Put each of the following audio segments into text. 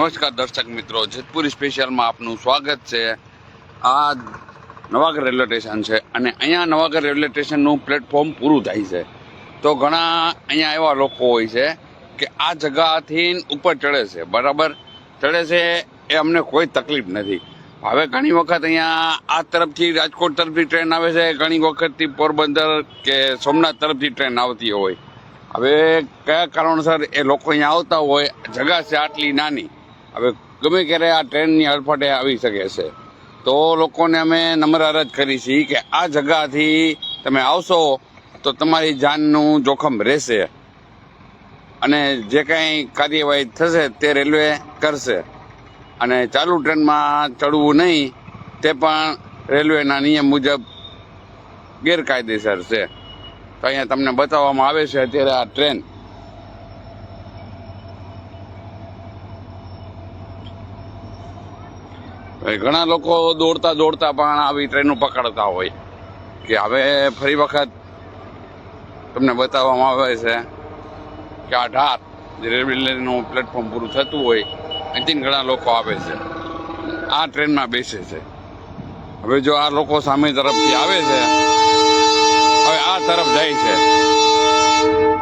નમસ્કાર દર્શક મિત્રો, જેતપુરી સ્પેશિયલમાં આપનું સ્વાગત છે. આ નવાગર રેલવે સ્ટેશન છે અને અહીંયા નવાગર રેલવે સ્ટેશનનું પ્લેટફોર્મ પૂરું થાય છે. તો ઘણા અહીંયા એવા લોકો હોય છે કે આ જગાથી ઉપર ચડે છે, બરાબર? ચડે છે એ અમને કોઈ તકલીફ નથી. હવે ઘણી વખત અહીંયા આ તરફથી રાજકોટ તરફથી ટ્રેન આવે છે, ઘણી વખતથી પોરબંદર કે સોમનાથ તરફથી ટ્રેન આવતી હોય. હવે કયા કારણસર એ લોકો અહીંયા આવતા હોય, જગા છે આટલી નાની. હવે ગમે ક્યારે આ ટ્રેનની અડફટે આવી શકે છે, તો લોકોને અમે નમ્ર અરજ કરી છીએ કે આ જગાથી તમે આવશો તો તમારી જાનનું જોખમ રહેશે અને જે કાંઈ કાર્યવાહી થશે તે રેલવે કરશે. અને ચાલુ ટ્રેનમાં ચડવું નહીં, તે પણ રેલવેના નિયમ મુજબ ગેરકાયદેસર છે. તો અહીંયા તમને બતાવવામાં આવે છે અત્યારે આ ટ્રેન. ઘણા લોકો દોડતા દોડતા પણ આવી ટ્રેનો પકડતા હોય કે હવે ફરી વખત તમને બતાવવામાં આવે છે કે અઢાર ઢાર જે રેલવેનું પ્લેટફોર્મ પૂરું થતું હોય, અહીંથી ઘણા લોકો આવે છે. આ ટ્રેનમાં બેસે છે. હવે જો આ લોકો સામે તરફથી આવે છે, હવે આ તરફ જાય છે.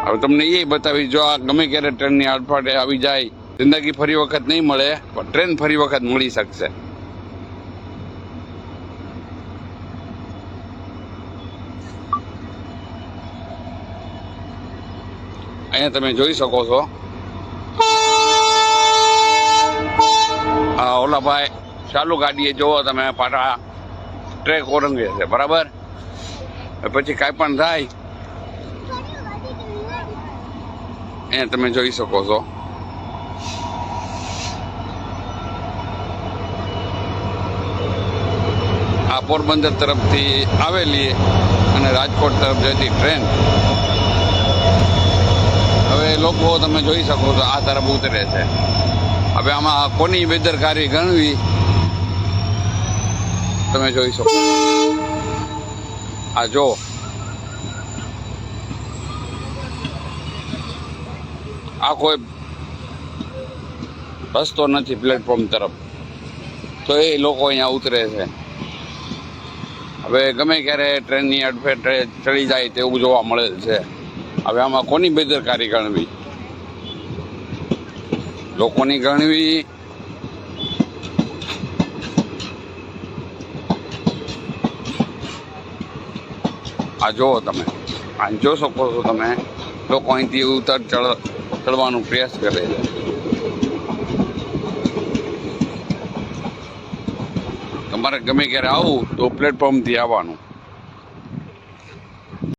હવે તમને એ બતાવી, જો આ ગમે ક્યારે ટ્રેનની આડફાટે આવી જાય, જિંદગી ફરી વખત નહીં મળે, પણ ટ્રેન ફરી વખત મળી શકશે. અહીંયા તમે જોઈ શકો છો. આ ઓલાભાઈ ચાલુ ગાડીએ જોવો તમે પાટા ટ્રેક ઓરંગે છે, બરાબર? પછી કાંઈ પણ થાય, અહીંયા તમે જોઈ શકો છો. આ પોરબંદર તરફથી આવેલી અને રાજકોટ તરફ જતી ટ્રેન. લોકો તમે જોઈ શકો છો, આ તરફ ઉતરે છે. હવે આમાં કોની બેદરકારી ગણવી, તમે જોઈ શકો આ જો. આ કોઈ રસ્તો નથી પ્લેટફોર્મ તરફ. તો એ લોકો અહીંયા ઉતરે છે. હવે ગમે ક્યારે ટ્રેનની અડફેટ ચડી જાય તેવું જોવા મળેલ છે. હવે આમાં કોની બેદરકારી ગણવી? લોકોની ગણવી? આ જુઓ તમે આ જોઈ શકો છો તમે, લોકો અહીંથી ઉતર ચડ, ચડવાનો પ્રયાસ કરે છે. તમારે ગમે ક્યારે આવું તો પ્લેટફોર્મથી આવવાનું.